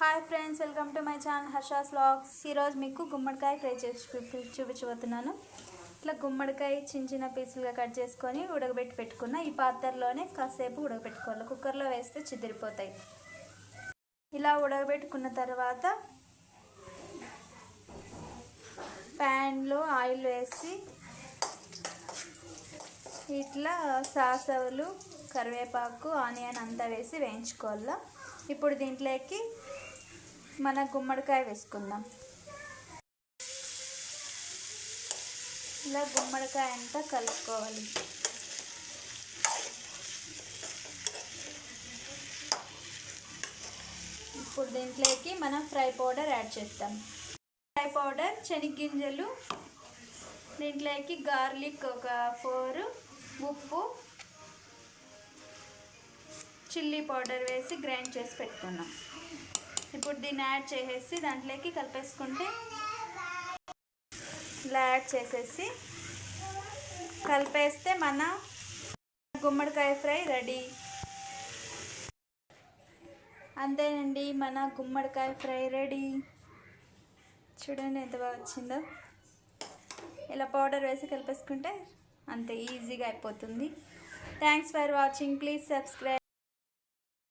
Hi friends welcome to my channel Harsha's vlogs. ఈరోజు మీకు గుమ్మడికాయ ఫ్రై చేసి చూపి- చూపించబోతున్నాను. ఇట్లా గుమ్మడికాయ చిన్న చిన్న పీసులుగా కట్ చేసుకొని ఉడకబెట్టి పెట్టుకున్న ఈ పాత్రలోనే కాసేపు ఉడకబెట్టుకోవాలి. కుక్కర్లో వేస్తే చిదిరిపోతాయి. ఇలా ఉడకబెట్టుకున్న తర్వాత ప్యాన్లో ఆయిల్ వేసి ఇట్లా సాసవులు కరివేపాకు ఆనియన్ అంతా వేసి వేయించుకోవాలి. ఇప్పుడు దీంట్లోకి మన గుమ్మడికాయ వేసుకుందాం. ఇలా గుమ్మడికాయ అంతా కలుపుకోవాలి. ఇప్పుడు దీంట్లోకి మనం ఫ్రై పౌడర్ యాడ్ చేస్తాం. ఫ్రై పౌడర్ శనగ్గింజలు దీంట్లోకి గార్లిక్ ఒక ఫోర్ ఉప్పు చిల్లీ పౌడర్ వేసి గ్రైండ్ చేసి పెట్టుకున్నాం ఇప్పుడు దీన్ని యాడ్ చేసేసి దాంట్లోకి కలిపేసుకుంటే ఇలా యాడ్ చేసేసి కలిపేస్తే మన గుమ్మడికాయ ఫ్రై రెడీ. అంతేనండి మన గుమ్మడికాయ ఫ్రై రెడీ. చూడండి ఎంత బాగా వచ్చిందో. ఇలా పౌడర్ వేసి కలిపేసుకుంటే అంతే ఈజీగా అయిపోతుంది. Thanks for watching please subscribe